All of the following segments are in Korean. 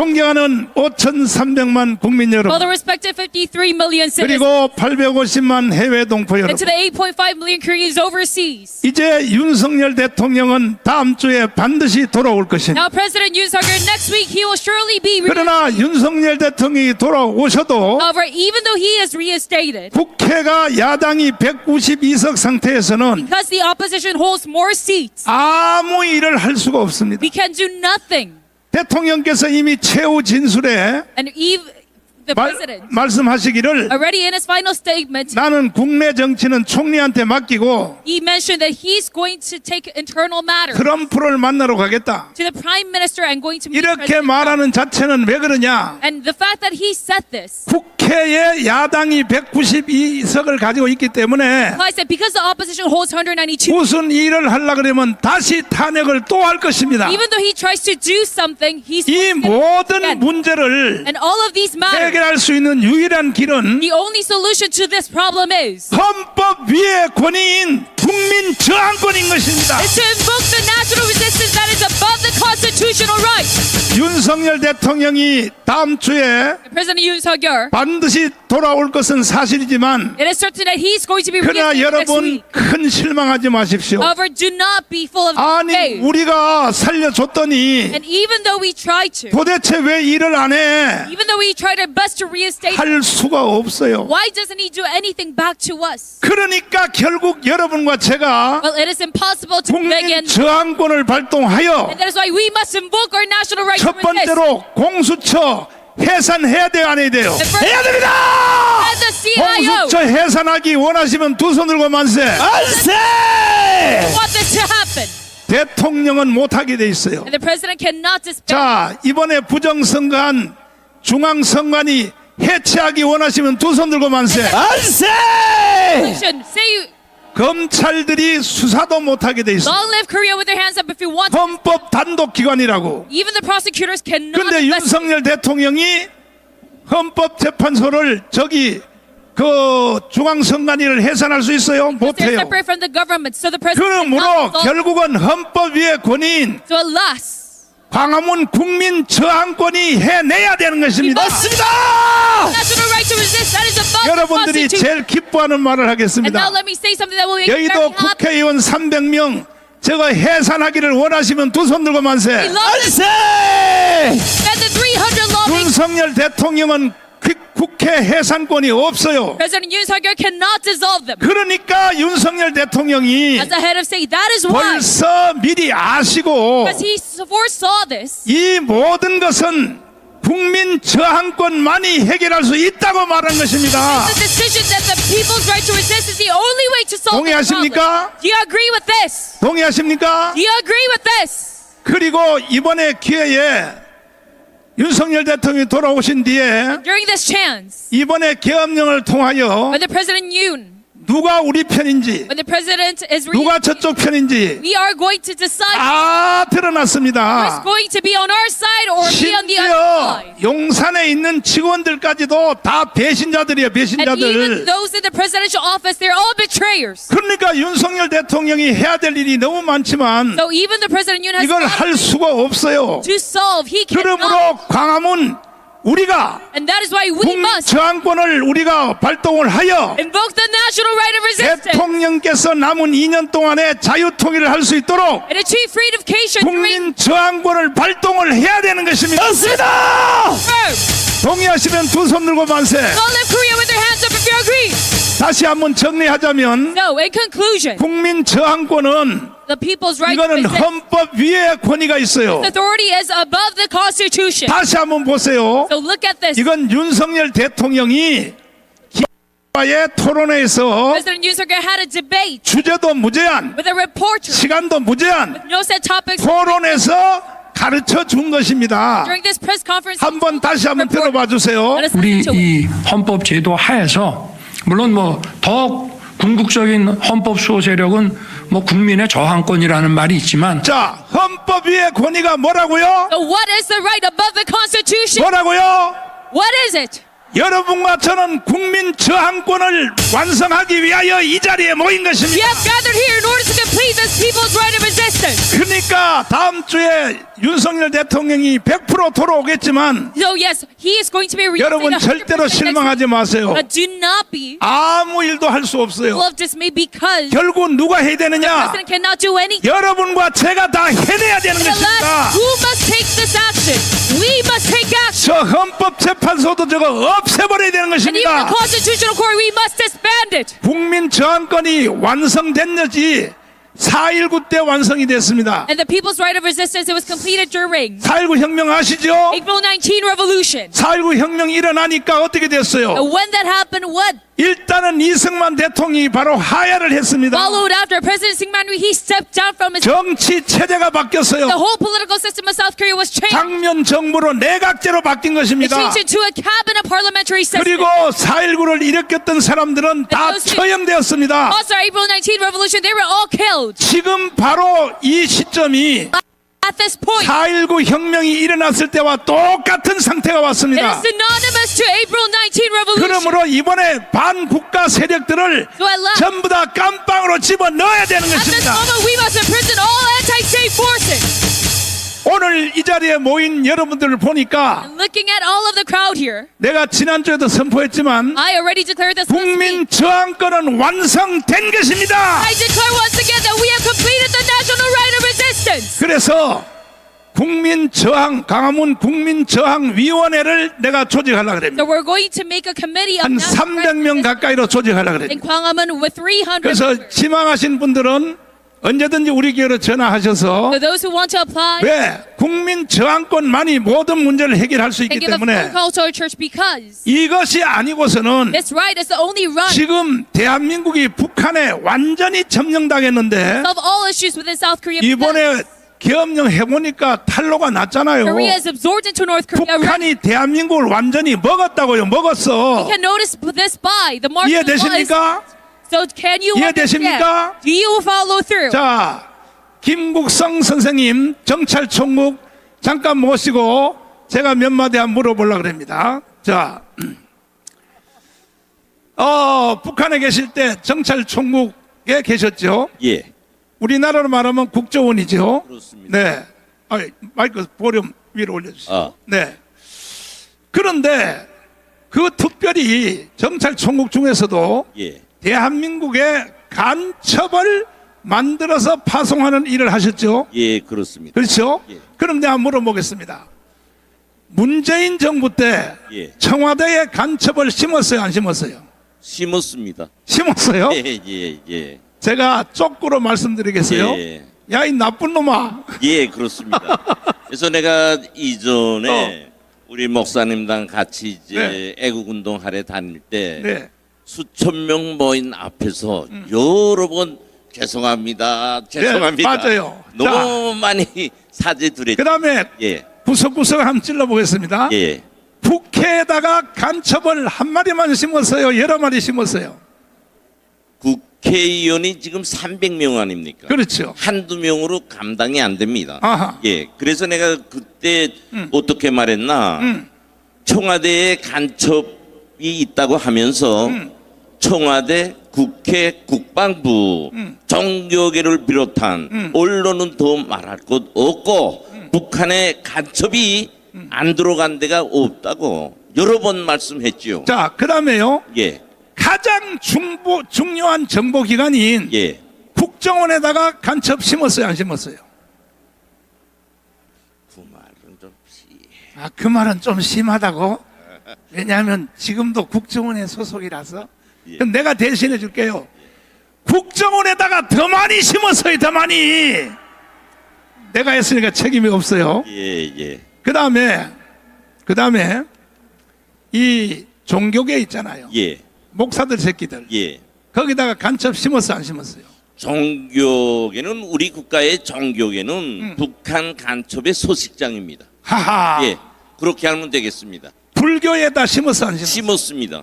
존경하는 5,300만 국민 여러분 the respective 53 million citizens 그리고 850만 해외 동포 여러분 to the 8.5 million Koreans overseas. 이제 윤석열 대통령은 다음 주에 반드시 돌아올 것입니다. Now, President Yoon Suk Yeol next week he will surely be. Re- 그러나 윤석열 대통령이 돌아오셔도 However, even though he is reinstated, 국회가 야당이 192석 상태에서는 because the opposition holds more seats, 아무 일을 할 수가 없습니다. we can do nothing. 대통령께서 이미 최후 진술에 the 말, president, 말씀하시기를 already in his final statement, 나는 국내 정치는 총리한테 맡기고 he mentioned that he's going to take internal matters 트럼프를 만나러 가겠다. to the prime minister and going to meet 이렇게 President Trump. 말하는 자체는 왜 그러냐? And the fact that he said this 국회에 야당이 192석을 가지고 있기 때문에 implies that because the opposition holds 192, 무슨 일을 하려 그러면 다시 탄핵을 또 할 것입니다. even though he tries to do something, he's 이 모든 문제를 and all of these matters. 해결할 수 있는 유일한 길은 The only solution to this problem is 헌법 위의 권위인 국민 저항권인 것입니다. is to invoke the national resistance that is above the constitutional right. 윤석열 대통령이 다음 주에 President Yoon Suk Yeol, 반드시 돌아올 것은 사실이지만 it is certain that he's going to be 그러나 reinstated next 여러분 week. 큰 실망하지 마십시오. However, do not be full of 아니 faith. 우리가 살려줬더니 And even though we try to, 도대체 왜 일을 안 해? even though we tried our best to reinstate, 할 수가 없어요. why doesn't he do anything back to us? 그러니까 결국 여러분과 제가 Well, it is impossible to 국민 begin. 저항권을 발동하여 And that is why we must invoke our national right 첫 to resist. 번째로 공수처 해산해야 돼요 안 해야 돼요? 해야 됩니다! And the CIO 공수처 해산하기 원하시면 두 손 들고 만세. 만세! want this to happen. 대통령은 못하게 돼 있어요. And the president cannot disband. 자 이번에 부정선거한 중앙선관위 해체하기 원하시면 두 손 들고 만세. 만세! Say 검찰들이 수사도 못하게 돼 있어. long live Korea with their hands up if you want. 헌법 단독 기관이라고. Even the prosecutors cannot. 근데 investigate. 윤석열 대통령이 헌법재판소를 저기 그 중앙선관위를 해산할 수 있어요? 못해요. so. 그러므로 결국은 헌법 위의 권위인 So alas, 광화문 국민 저항권이 해내야 되는 것입니다. the 여러분들이. 제일 기뻐하는 말을 하겠습니다. 여의도. 국회의원 300명 저거 해산하기를 원하시면 두 손 들고 만세. Love and the 300 lawmakers. 윤석열 대통령은 그 국회 해산권이 없어요. President Yoon Suk Yeol cannot dissolve them. 그러니까 윤석열 대통령이 As the head of state, that is why, 벌써 미리 아시고 because he foresaw this, 이 모든 것은 국민 저항권만이 해결할 수 있다고 말한 것입니다. the decision that the people's right to resist is the only way to solve this problem. 동의하십니까? Do you agree with this? 동의하십니까? Do you agree with this? 그리고 이번에 기회에 윤석열 대통령이 돌아오신 뒤에 During this chance, 이번에 계엄령을 통하여 when the President Yoon, 누가 우리 편인지 누가 저쪽 편인지 다 드러났습니다. 심지어. 용산에 있는 직원들까지도 다 배신자들이에요, 배신자들. 그러니까 윤석열 대통령이 해야 될 일이 너무 많지만 이걸 할 수가 없어요. 그러므로 광화문 우리가 And that is why we 국민 저항권을 우리가 발동을 하여 invoke the national right of resistance 대통령께서 남은 2년 동안에 자유통일을 할 수 있도록 and achieve 국민 저항권을 발동을 해야 되는 것입니다. 맞습니다. firm. 동의하시면 두 손 들고 만세. Don't live Korea with their hands up if you agree. 다시 한번 정리하자면 No, in conclusion, 국민 저항권은 the people's right 이거는 헌법 위에 권위가 있어요. authority is above the Constitution. 다시 한번 보세요. So look at this. 이건 윤석열 대통령이 기와의 토론회에서 주제도 무제한, with a reporter. 시간도 무제한. 토론에서 가르쳐 준 것입니다. Conference, 한번 다시 한번 들어봐 주세요. 우리. 이 헌법 제도 하에서 물론 뭐 더 궁극적인 헌법 수호 세력은 뭐 국민의 저항권이라는 말이 있지만 자, 헌법 위의 권위가 뭐라고요? So what is the right above the Constitution? 뭐라고요? What is it? 여러분과 저는 국민 저항권을 완성하기 위하여 이 자리에 모인 것입니다. have gathered here in order to complete this people's right of resistance. 그러니까 다음 주에 윤석열 대통령이 100% 돌아오겠지만 So yes, he is going to be 여러분 reinstated 100% 절대로. 실망하지 마세요. But do not be 아무 일도 할 수 없어요. the 결국 누가 해야 되느냐? president cannot do anything. 여러분과 제가 다 해내야 되는 The 것입니다. who must take this action? We must take action. 저 헌법재판소도 저거 없애버려야 되는 And even the 것입니다. Constitutional Court, we must disband it. 국민 저항권이 완성됐는지 4.19 때 완성이 됐습니다. And the people's right of resistance, it was completed during 4.19 혁명 아시죠? April 19 revolution. 4.19 혁명이 일어나니까 어떻게 됐어요? And when that happened, what 일단은 이승만 대통령이 바로 하야를 했습니다. followed after President Syngman Rhee, he stepped down from his 정치 체제가 the 바뀌었어요. whole political system of South Korea was changed. 당면 정부로 내각제로 바뀐 It 것입니다. changed into a cabinet parliamentary system. 그리고 4.19를 일으켰던 사람들은 다 처형되었습니다. Also, April 19 revolution, they were all killed. 지금 바로 이 시점이 At this point, 4.19 혁명이 일어났을 때와 똑같은 상태가 it 왔습니다. is synonymous to April 19 revolution. 그러므로 이번에 반국가 세력들을 So at last, 전부 다 깜빵으로 집어 넣어야 되는 at this 것입니다. moment, we must imprison all anti-state forces. 오늘 이 자리에 모인 여러분들을 보니까 looking at all of the crowd here, 내가 지난주에도 선포했지만 I already declared this last 국민 week. 저항권은 완성된 것입니다. I declare once again that we have completed the national right of resistance. 그래서 국민 저항 강화문 국민 저항 위원회를 내가 조직하려 그럽니다. So we're going to make a committee of 한 national right of 300명 resistance 가까이로 조직하려 그래요. in Gwanghwamun with 300 그래서 members. 지망하신 분들은 언제든지 우리 교회로 전화하셔서 apply 왜 국민 저항권만이 모든 문제를 해결할 수 있기 때문에 이것이 아니고서는 right right 지금 대한민국이 북한에 완전히 점령당했는데. 이번에 계엄령 해 보니까 탈로가 났잖아요. Korea is absorbed into North Korea. 북한이 대한민국을 완전히 먹었다고요. 먹었어. 이해되십니까? So can you 이해되십니까? understand? Do you follow through? 자, 김국성 선생님 정찰총국 잠깐 모시고 제가 몇 마디 한번 물어보려고 합니다. 자, 어, 북한에 계실 때 정찰총국에 계셨죠? 예, 우리나라로 말하면 국정원이죠? 그렇습니다. 네. 아, 마이크 볼륨 위로 올려주세요. 아. 네. 그런데 그 특별히 정찰총국 중에서도 예, 대한민국의 간첩을 만들어서 파송하는 일을 하셨죠? 예, 그렇습니다. 그렇죠? 예. 그럼 내가 물어보겠습니다. 문재인 정부 때 예. 청와대에 간첩을 심었어요? 안 심었어요? 심었습니다. 심었어요? 예, 예, 예, 제가 쪽구로 말씀드리겠어요? 예. 야, 이 나쁜 놈아. 예, 그렇습니다. 그래서 내가 이전에 우리 목사님랑 같이 이제 어. 네. 애국운동 하러 다닐 때 네. 수천 명 모인 앞에서 여러 번 죄송합니다, 죄송합니다. 네, 맞아요. 너무 많이 사죄 드렸죠. 그 다음에 예, 구석구석 한번 찔러보겠습니다. 예. 국회에다가 간첩을 한 마리만 심었어요? 여러 마리 심었어요? 국회의원이 지금 300명 아닙니까? 그렇죠. 한두 명으로 감당이 안 됩니다. 아하. 예. 그래서 내가 그때 어떻게 말했나? 음. 청와대에 간첩이 있다고 하면서 음. 청와대, 국회, 국방부, 음. 정교계를 비롯한 언론은 더 말할 것 없고 음. 북한에 간첩이 안 들어간 데가 없다고 여러 번 말씀했지요. 자, 그 다음에요. 예, 가장 중보, 중요한 정보기관인 예. 국정원에다가 간첩 심었어요? 안 심었어요? 그 말은 좀 시- 아, 그 말은 좀 심하다고? 왜냐하면 지금도 국정원의 소속이라서. 예. 내가 대신해 줄게요. 국정원에다가 더 많이 심었어요, 더 많이. 내가 했으니까 책임이 없어요. 예, 예. 그 다음에, 그 다음에, 이 종교계 있잖아요. 예, 목사들 새끼들. 예. 거기다가 간첩 심었어, 안 심었어요? 정교계는 우리 국가의 정교계는 음. 북한 간첩의 소식장입니다. 하하. 예, 그렇게 하면 되겠습니다. 불교에다 심었어, 안 심었어? 심었습니다.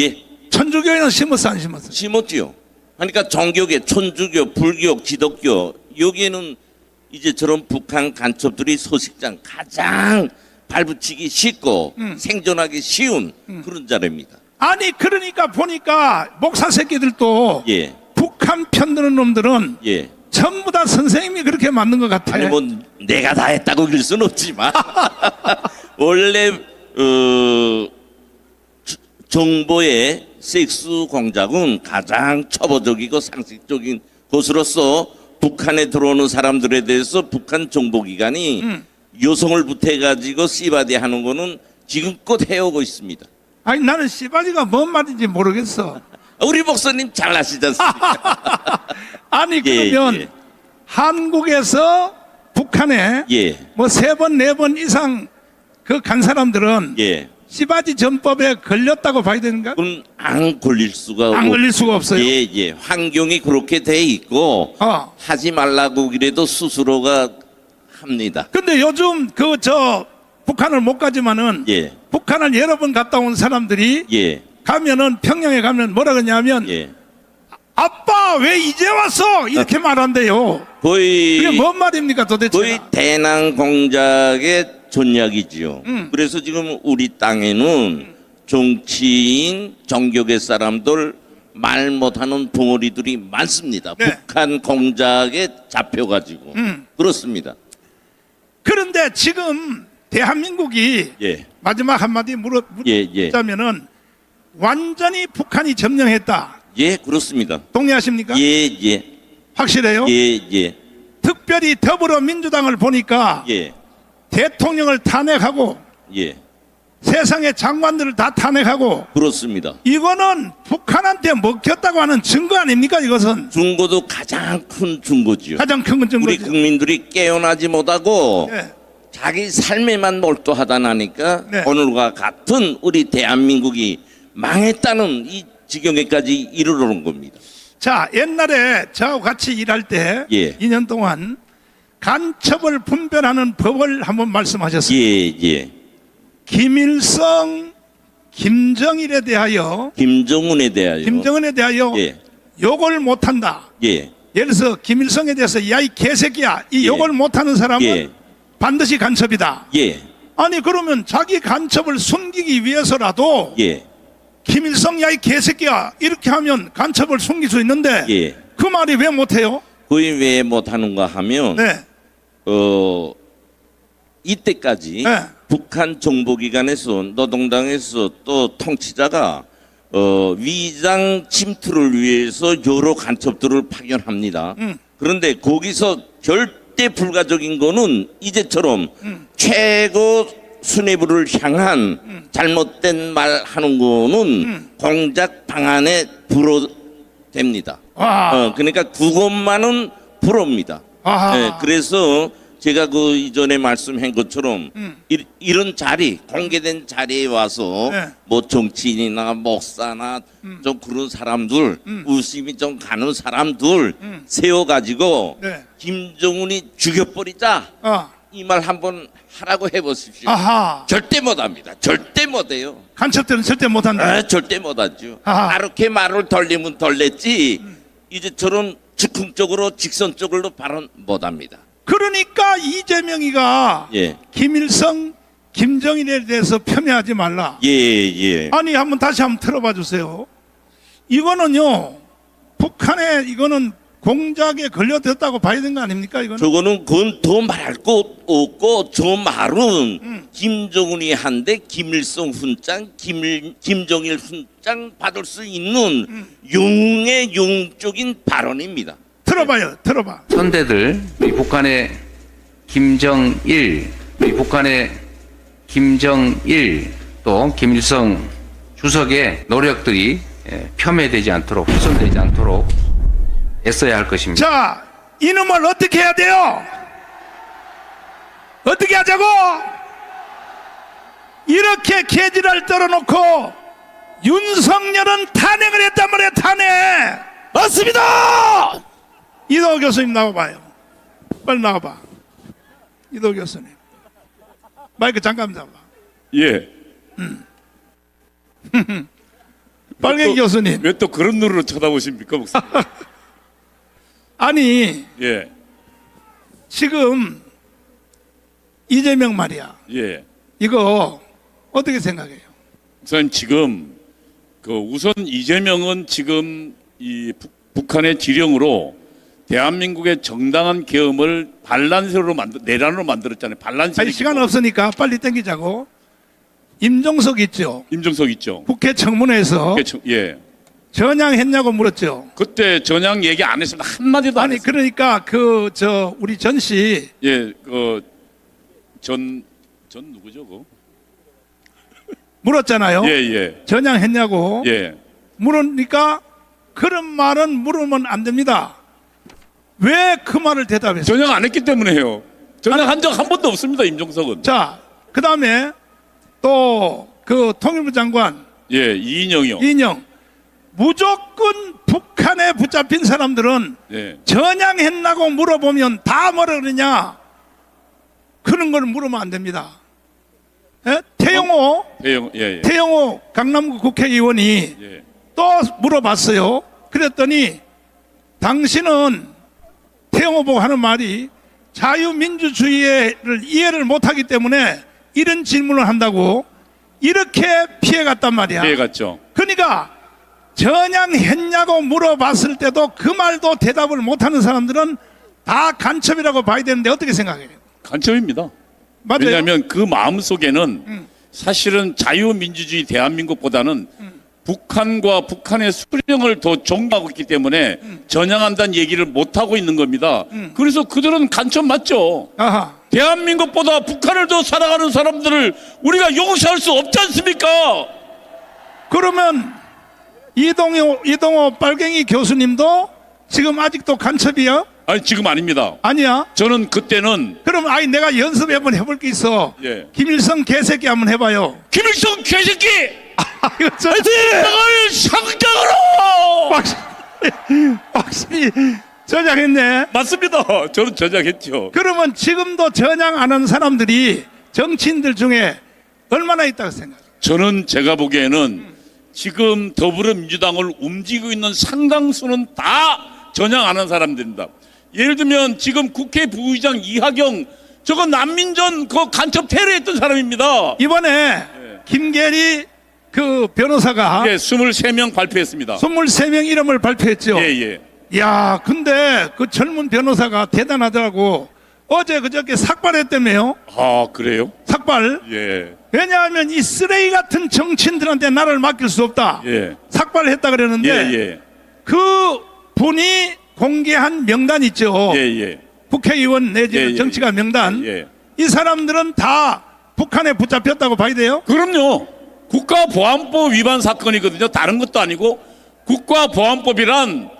예, 천주교에는 심었어, 안 심었어? 심었지요. 그러니까 정교계, 천주교, 불교, 기독교 여기에는 이제 저런 북한 간첩들이 소식장 가장 발붙이기 쉽고 음. 생존하기 쉬운 그런 자료입니다. 아니 그러니까 보니까 목사 새끼들도 예, 북한 편드는 놈들은 예. 전부 다 선생님이 그렇게 만든 것 같아. 아니 뭐 내가 다 했다고 그럴 수는 없지만 원래 어, 저- 정보의 섹스 공작은 가장 초보적이고 상식적인 것으로서 북한에 들어오는 사람들에 대해서 북한 정보기관이 음. 여성을 부태가지고 씨바디 하는 거는 지금껏 해오고 있습니다. 아니 나는 씨바지가 뭔 말인지 모르겠어. 우리 목사님 잘 아시지 않습니까? 아니 예, 그러면 예. 한국에서 북한에 예, 뭐세 번 네 번 이상 그 간 사람들은 예. 씨바지 전법에 걸렸다고 봐야 되는가? 그럼 안 걸릴 수가 안 없- 걸릴 수가 없어요. 예, 예. 환경이 그렇게 돼 있고 어. 하지 말라고 그래도 스스로가 합니다. 근데 요즘 그 저 북한을 못 가지만은 예, 북한을 여러 번 갔다 온 사람들이 예, 가면은 평양에 가면 뭐라 그러냐면 예. 아빠 왜 이제 왔어 이렇게 말한대요. 거의 그게 뭔 말입니까 도대체? 거의 대낭 공작의 전략이지요. 음. 그래서 지금 우리 땅에는 정치인, 정교계 사람들 말 못하는 덩어리들이 많습니다. 네. 북한 공작에 잡혀가지고 음. 그렇습니다. 그런데 지금 대한민국이 예, 마지막 한마디 물어 예, 예, 완전히 북한이 점령했다. 예, 그렇습니다. 동의하십니까? 예, 예, 확실해요? 예, 예, 특별히 더불어민주당을 보니까 예, 대통령을 탄핵하고 예, 세상의 장관들을 다 탄핵하고 그렇습니다. 이거는 북한한테 먹혔다고 하는 증거 아닙니까? 이것은 중고도 가장 큰 중고지요. 가장 큰건 우리 증거죠. 국민들이 깨어나지 못하고 예. 자기 삶에만 몰두하다 나니까 네. 오늘과 같은 우리 대한민국이 망했다는 이 지경에까지 이르러는 겁니다. 자, 옛날에 저하고 같이 일할 때 예. 2년 동안 간첩을 분별하는 법을 한번 말씀하셨어요. 예, 예. 김일성, 김정일에 대하여 김정은에 대하여. 김정은에 대하여 예, 욕을 못한다. 예, 예를 들어서 김일성에 대해서 야 이 개새끼야 이 예. 욕을 못하는 사람은 예. 반드시 간첩이다. 예, 아니 그러면 자기 간첩을 숨기기 위해서라도 예, 김일성 야 이 개새끼야 이렇게 하면 간첩을 숨길 수 있는데 예. 그 말이 왜 못해요? 거의 왜 못하는가 하면 네, 어 이때까지 네. 북한 정보기관에서 노동당에서 또 통치자가 어 위장 침투를 위해서 여러 간첩들을 파견합니다. 음. 그런데 거기서 절대 불가적인 거는 이제처럼 음. 최고 수뇌부를 향한 잘못된 말 하는 거는 음. 공작 방안에 불어됩니다. 와, 어, 그러니까 그것만은 불어입니다. 아하. 예, 그래서 제가 그 이전에 말씀한 것처럼 음. 이, 런 자리 공개된 자리에 와서 네. 뭐 정치인이나 목사나 음. 좀 그런 사람들 의심이 좀 가는 사람들 음. 세워가지고 네. 김정은이 죽여버리자 어, 이말 한번 하라고 해보십시오. 아하, 절대 못합니다. 절대 못해요. 간첩들은 절대 못한다. 아, 절대 못하죠. 아하. 그렇게 말을 돌리면 돌렸지 이제처럼 즉흥적으로 직선적으로 발언 못합니다. 그러니까 이재명이가 예, 김일성, 김정일에 대해서 폄훼하지 말라. 예, 예. 아니 한번 다시 한번 들어봐 주세요. 이거는요 북한에 이거는 공작에 걸려들었다고 봐야 되는 거 아닙니까 이거는? 저거는 그건 더 말할 것 없고 저 말은 김정은이 한데 김일성 훈장, 김일, 김정일 훈장 받을 수 있는 영웅의 영웅적인 발언입니다. 들어봐요, 들어봐. 선대들 우리 북한의 김정일 우리 북한의 김정일 또 김일성 주석의 노력들이 예, 폄훼되지 않도록 훼손되지 않도록 애써야 할 것입니다. 자, 이놈을 어떻게 해야 돼요? 어떻게 하자고? 이렇게 개지를 떨어놓고 윤석열은 탄핵을 했단 말이야, 탄핵! 맞습니다! 이도 교수님 나와봐요. 빨리 나와봐. 이도 교수님. 마이크 잠깐 잡아. 예. 빨갱이 또- 교수님. 왜 또 그런 눈으로 쳐다보십니까, 목사님? 아니, 예, 지금 이재명 말이야. 예, 이거 어떻게 생각해요? 우선 지금 그 우선 이재명은 지금 이 북- 북한의 지령으로 대한민국의 정당한 계엄을 반란세로 만들 내란으로 만들었잖아요. 반란세. 아니 시간 없으니까 빨리 땡기자고. 임종석 있죠. 임종석 있죠. 국회 청문회에서 그게 저- 예. 전향했냐고 물었죠. 그때 전향 얘기 안 했습니다. 한 마디도 안 아니 했어요. 그러니까 그 저 우리 전씨 예, 그 전 전 누구죠, 그? 물었잖아요. 예, 예, 전향했냐고 예. 물으니까 그런 말은 물으면 안 됩니다. 왜 그 말을 대답했어요? 전향 안 했기 때문에요. 전향한 적 한 번도 없습니다, 임종석은. 자, 그 다음에 또 그 통일부 장관 예, 이인영이요. 인영 무조건 북한에 붙잡힌 사람들은 예, 전향했나고 물어보면 다 뭐라 그러냐 그런 걸 물으면 안 됩니다. 예? 태영호 태영, 예, 예, 태영호 강남구 국회의원이 예. 또 물어봤어요. 그랬더니 당신은 태영호 보고 하는 말이 자유민주주의를 이해를 못하기 때문에 이런 질문을 한다고 이렇게 피해갔단 말이야. 피해갔죠. 그러니까 전향했냐고 물어봤을 때도 그 말도 대답을 못하는 사람들은 다 간첩이라고 봐야 되는데 어떻게 생각해요? 간첩입니다. 맞아요. 음. 왜냐하면 그 마음 속에는 사실은 자유민주주의 대한민국보다는 음. 북한과 북한의 수령을 더 존경하고 있기 때문에 음. 전향한다는 얘기를 못 하고 있는 겁니다. 그래서 그들은 간첩 맞죠. 아하. 대한민국보다 북한을 더 사랑하는 사람들을 우리가 용서할 수 없지 않습니까? 그러면 이동호 이동호 빨갱이 교수님도 지금 아직도 간첩이야? 아니 지금 아닙니다. 아니야. 저는 그때는 그럼 아니 내가 연습 한번 해볼 게 있어. 예. 김일성 개새끼 한번 해봐요. 김일성 개새끼 아이고 저 이걸 상장으로 확실히 확실히 저장했네. 맞습니다. 저는 저장했죠. 그러면 지금도 전향 안 하는 사람들이 정치인들 중에 얼마나 있다고 생각해? 저는 제가 보기에는 지금 더불어민주당을 움직이고 있는 상당수는 다 전향 안한 사람들입니다. 예를 들면 지금 국회 부의장 이하경 저거 난민전 그 간첩 테러했던 사람입니다. 이번에 김계리 그 변호사가 예, 23명 발표했습니다. 23명 이름을 발표했죠. 예, 예. 야, 근데 그 젊은 변호사가 대단하더라고. 어제 그저께 삭발했다며요. 아, 그래요? 삭발. 예. 왜냐하면 이 쓰레기 같은 정치인들한테 나를 맡길 수 없다. 예. 삭발을 했다 예, 그랬는데 예. 그 분이 공개한 명단 있죠. 예, 예. 국회의원 내지는 예, 예, 정치가 명단. 예. 이 사람들은 다 북한에 붙잡혔다고 봐야 돼요. 그럼요. 국가보안법 위반 사건이거든요. 다른 것도 아니고 국가보안법이란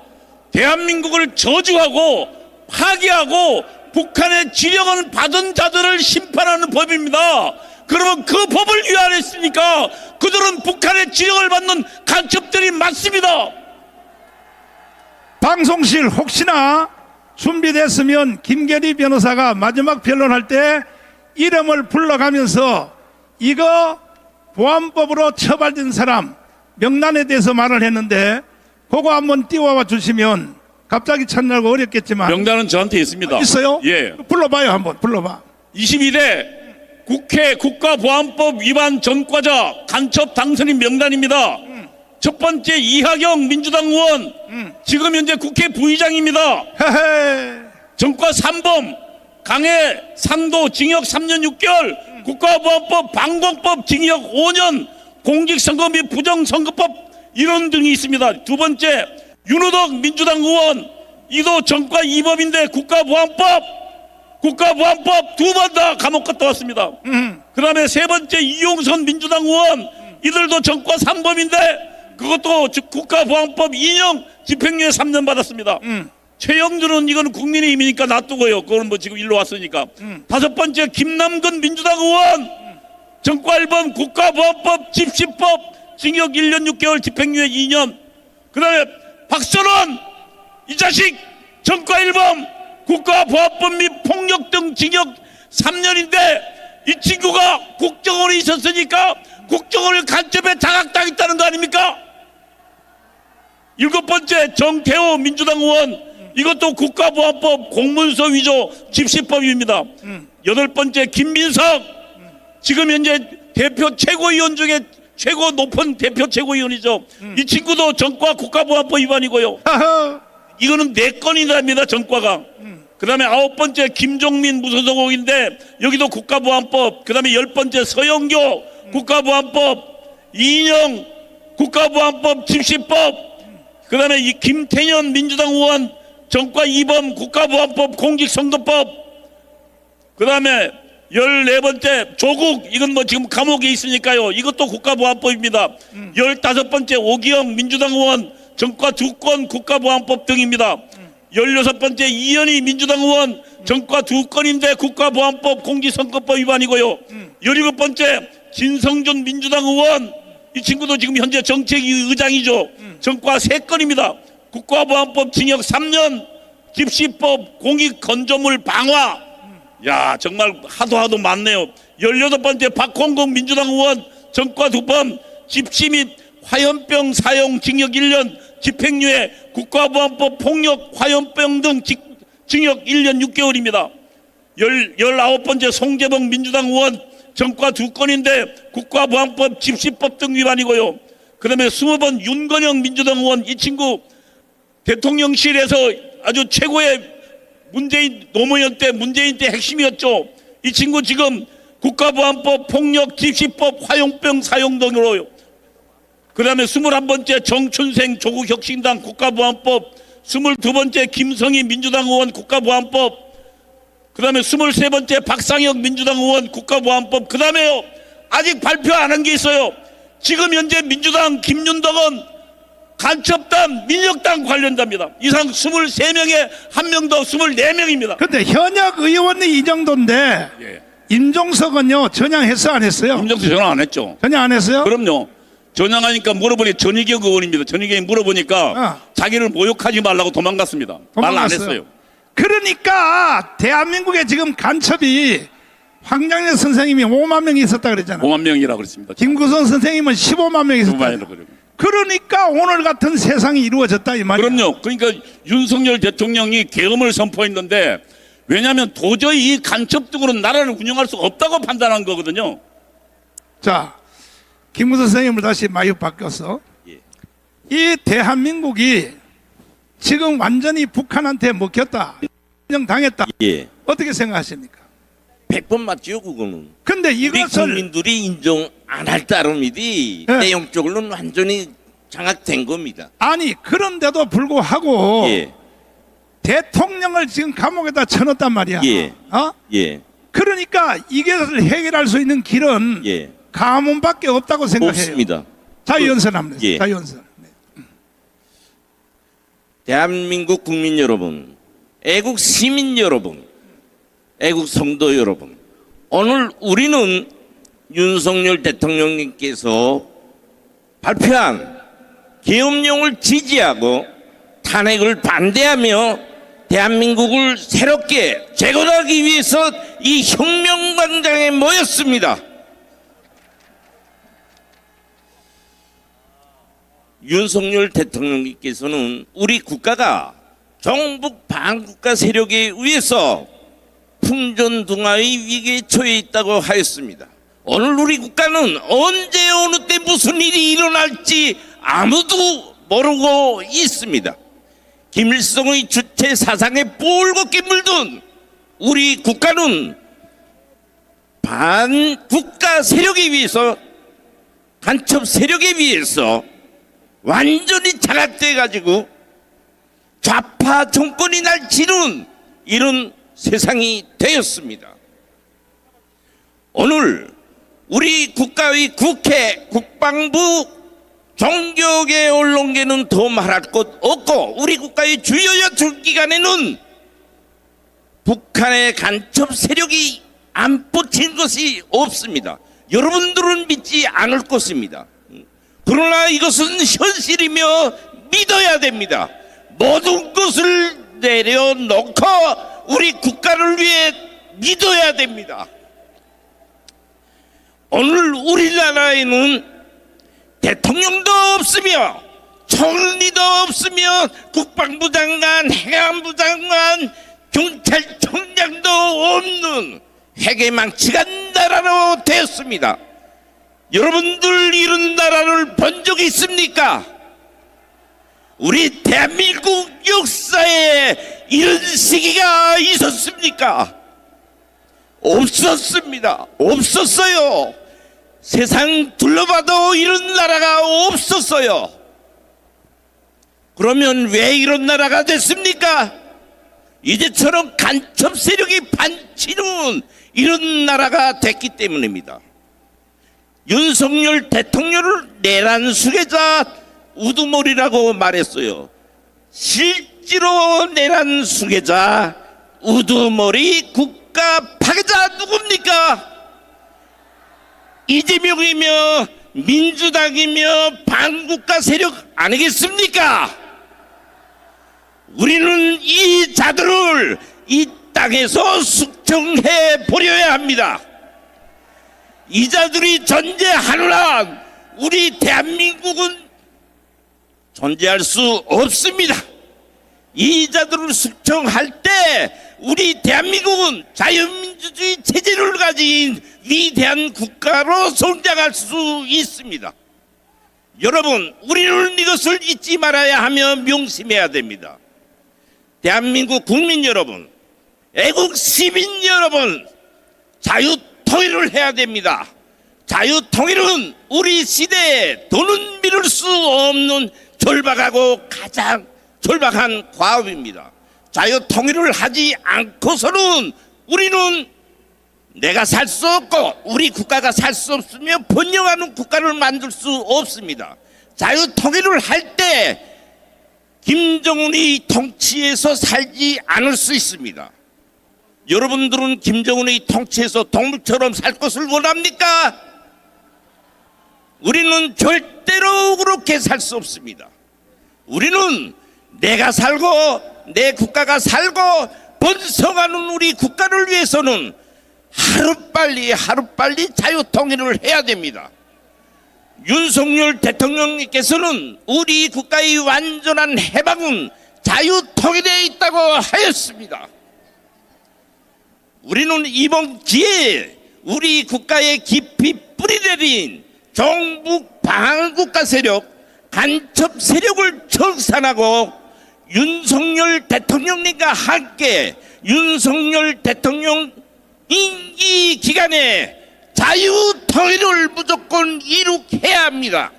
대한민국을 저주하고 파기하고 북한의 지령을 받은 자들을 심판하는 법입니다. 그러면 그 법을 위반했으니까 그들은 북한의 지령을 받는 간첩들이 맞습니다. 방송실 혹시나 준비됐으면 김계리 변호사가 마지막 변론할 때 이름을 불러가면서 이거 보안법으로 처벌된 사람 명단에 대해서 말을 했는데 그거 한번 띄워와 주시면 갑자기 찾느라고 어렵겠지만 명단은 저한테 있습니다. 있어요? 예. 불러봐요 한번 불러봐 22대 국회 국가보안법 위반 전과자 간첩 당선인 명단입니다. 첫 번째 이하경 민주당 의원 지금 현재 국회 부의장입니다. 헤헤 전과 3범 강해 상도 징역 3년 6개월 국가보안법 방공법 징역 5년 공직선거 및 부정선거법 이론 등이 있습니다. 두 번째 윤호덕 민주당 의원 이도 전과 2범인데 국가보안법 국가보안법 두 번 다 감옥 갔다 왔습니다. 그 다음에 세 번째 이용선 민주당 의원 이들도 전과 3범인데 그것도 즉 국가보안법 2년 집행유예 3년 받았습니다. 최영준은 이거는 국민의 힘이니까 놔두고요. 그거는 뭐 지금 일로 왔으니까. 다섯 번째 김남근 민주당 의원 1번 국가보안법 집시법 징역 1년 6개월 집행유예 2년 그 다음에 박선원 이 자식 전과 1번 국가보안법 및 폭력 등 징역 3년인데 이 친구가 국정원에 있었으니까 국정원을 간첩에 장악당했다는 거 아닙니까? 일곱 번째 정태호 민주당 의원 이것도 국가보안법 공문서 위조 집시법입니다. 여덟 번째 김민석 지금 현재 대표 최고위원 중에 최고 높은 대표 최고위원이죠. 이 친구도 정과 국가보안법 위반이고요. 하하. 이거는 네 건이랍니다 전과가. 그다음에 아홉 번째 김종민 무소속인데 여기도 국가보안법. 그다음에 열 번째 서영교 국가보안법. 이인영 국가보안법 집시법. 그다음에 이 김태년 민주당 의원 전과 2번 국가보안법 공직선거법. 그다음에 열네 번째 조국 이건 뭐 지금 감옥에 있으니까요. 이것도 국가보안법입니다. 열다섯 번째 오기영 민주당 의원 정과 두건 국가보안법 등입니다. 열여섯 번째 이현희 민주당 의원 정과 두 건인데 국가보안법 공직선거법 위반이고요. 열일곱 번째 진성준 민주당 의원 이 친구도 지금 현재 정책위 의장이죠. 정과 세 건입니다. 국가보안법 징역 3년 집시법 공익 건조물 방화 야 정말 하도 하도 많네요. 열여덟 번째 박홍국 민주당 의원 전과 두번 집시 및 화염병 사용 징역 1년 집행유예 국가보안법 폭력 화염병 등 직- 징역 1년 6개월입니다. 열, 열아홉 번째 송재봉 민주당 의원 전과 두 건인데 국가보안법 집시법 등 위반이고요. 그 다음에 스무 번 윤건영 민주당 의원 이 친구 대통령실에서 아주 최고의 문재인 노무현 때 문재인 때 핵심이었죠. 이 친구 지금 국가보안법 폭력 집시법 화용병 사용 등으로요. 그다음에 21번째 정춘생 조국혁신당 국가보안법 22번째 김성희 민주당 의원 국가보안법 그 다음에 23번째 박상혁 민주당 의원 국가보안법 그 다음에요. 아직 발표 안 한 게 있어요. 지금 현재 민주당 김윤덕은 간첩단 민혁당 관련자입니다. 이상 23명에 한명더 24명입니다. 근데 현역 의원이 이 정도인데 예. 임종석은요 전향했어 안 했어요? 김정수 전화 안 했죠. 전향 안 했어요? 그럼요. 전향하니까 물어보니 전희경 의원입니다. 전희경이 물어보니까 아. 자기를 모욕하지 말라고 도망갔습니다. 말 안 도망갔어요. 했어요. 그러니까 대한민국에 지금 간첩이 황장래 선생님이 5만 명이 있었다 그랬잖아. 5만 명이라고 그랬습니다. 김구선 선생님은 15만 명이 있었다. 5만이라고 그래요. 그러니까 오늘 같은 세상이 이루어졌다 이 말이야. 그럼요. 그러니까 윤석열 대통령이 계엄을 선포했는데 왜냐하면 도저히 이 간첩 등으로 나라를 운영할 수 없다고 판단한 거거든요. 자, 김구선 선생님을 다시 마이크 바뀌었어. 예. 이 대한민국이 지금 완전히 북한한테 먹혔다. 인정 당했다. 예. 어떻게 생각하십니까? 100번 맞지요, 그거는. 근데 우리 이것을 국민들이 인정 안 할 따름이지 예. 내용적으로는 완전히 장악된 겁니다. 아니 그런데도 불구하고 예, 대통령을 지금 감옥에다 쳐넣었단 말이야. 예. 어? 예, 그러니까 이것을 해결할 수 있는 길은 예. 가문밖에 없다고 생각해요. 없습니다. 자유연선 합니다. 예. 자유연선. 네. 대한민국 국민 여러분, 애국 시민 여러분, 애국 성도 여러분, 오늘 우리는 윤석열 대통령님께서 발표한 계엄령을 지지하고 탄핵을 반대하며 대한민국을 새롭게 재건하기 위해서 이 혁명광장에 모였습니다. 윤석열 대통령님께서는 우리 국가가 정북 반국가 세력에 의해서 풍전등화의 위기에 처해 있다고 하였습니다. 오늘 우리 국가는 언제 어느 때 무슨 일이 일어날지 아무도 모르고 있습니다. 김일성의 주체 사상에 뻘겋게 물든 우리 국가는 반국가 세력에 의해서 간첩 세력에 의해서 완전히 장악돼 가지고 좌파 정권이 날 지는 이런 세상이 되었습니다. 오늘 우리 국가의 국회, 국방부, 종교계 언론계는 더 말할 것 없고 우리 국가의 주요 여출기관에는 북한의 간첩 세력이 안 뻗친 것이 없습니다. 여러분들은 믿지 않을 것입니다. 그러나 이것은 현실이며 믿어야 됩니다. 모든 것을 내려놓고 우리 국가를 위해 믿어야 됩니다. 오늘 우리나라에는 대통령도 없으며 총리도 없으며 국방부 장관, 행안부 장관, 경찰청장도 없는 회계망치가 나라로 되었습니다. 여러분들 이런 나라를 본 적 있습니까? 우리 대한민국 역사에 이런 시기가 있었습니까? 없었습니다. 없었어요. 세상 둘러봐도 이런 나라가 없었어요. 그러면 왜 이런 나라가 됐습니까? 이제처럼 간첩 세력이 반치는 이런 나라가 됐기 때문입니다. 윤석열 대통령을 내란 수괴자 우두머리라고 말했어요. 실제로 내란 수괴자 우두머리 국가 파괴자 누굽니까? 이재명이며 민주당이며 반국가 세력 아니겠습니까? 우리는 이 자들을 이 땅에서 숙청해 버려야 합니다. 이 자들이 존재하느라 우리 대한민국은 존재할 수 없습니다. 이 자들을 숙청할 때 우리 대한민국은 자유민주주의 체제를 가진 위대한 국가로 성장할 수 있습니다. 여러분, 우리는 이것을 잊지 말아야 하며 명심해야 됩니다. 대한민국 국민 여러분, 애국 시민 여러분, 자유 통일을 해야 됩니다. 자유 통일은 우리 시대에 돈은 미룰 수 없는 절박하고 가장 절박한 과업입니다. 자유 통일을 하지 않고서는 우리는 내가 살 수 없고 우리 국가가 살 수 없으며 번영하는 국가를 만들 수 없습니다. 자유 통일을 할 때 김정은의 통치에서 살지 않을 수 있습니다. 여러분들은 김정은의 통치에서 동물처럼 살 것을 원합니까? 우리는 절대로 그렇게 살 수 없습니다. 우리는 내가 살고 내 국가가 살고 번성하는 우리 국가를 위해서는 하루빨리 하루빨리 자유통일을 해야 됩니다. 윤석열 대통령님께서는 우리 국가의 완전한 해방은 자유통일에 있다고 하였습니다. 우리는 이번 기회에 우리 국가에 깊이 뿌리내린 종북 방한국가 세력, 간첩 세력을 청산하고 윤석열 대통령님과 함께 윤석열 대통령 임기 기간에 자유 통일을 무조건 이룩해야 합니다.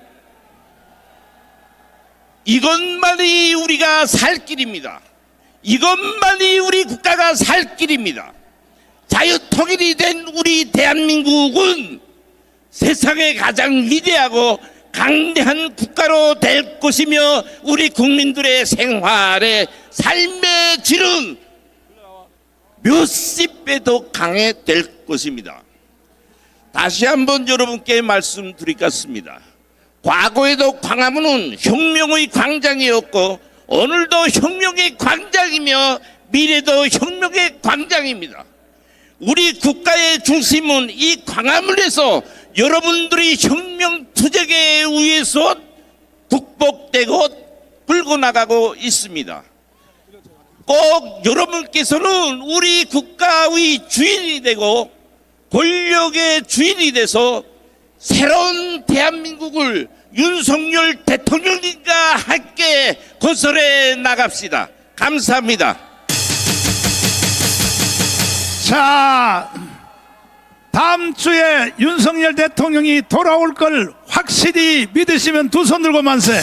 이것만이 우리가 살 길입니다. 이것만이 우리 국가가 살 길입니다. 자유 통일이 된 우리 대한민국은 세상에 가장 위대하고 강대한 국가로 될 것이며 우리 국민들의 생활의 삶의 질은 몇십 배더 강해 될 것입니다. 다시 한번 여러분께 말씀드리겠습니다. 과거에도 광화문은 혁명의 광장이었고 오늘도 혁명의 광장이며 미래도 혁명의 광장입니다. 우리 국가의 중심은 이 광화문에서 여러분들이 혁명 투쟁에 의해서 국복되고 끌고 나가고 있습니다. 꼭 여러분께서는 우리 국가의 주인이 되고 권력의 주인이 돼서 새로운 대한민국을 윤석열 대통령님과 함께 건설해 나갑시다. 감사합니다. 자, 다음 주에 윤석열 대통령이 돌아올 걸 확실히 믿으시면 두 손 들고 만세.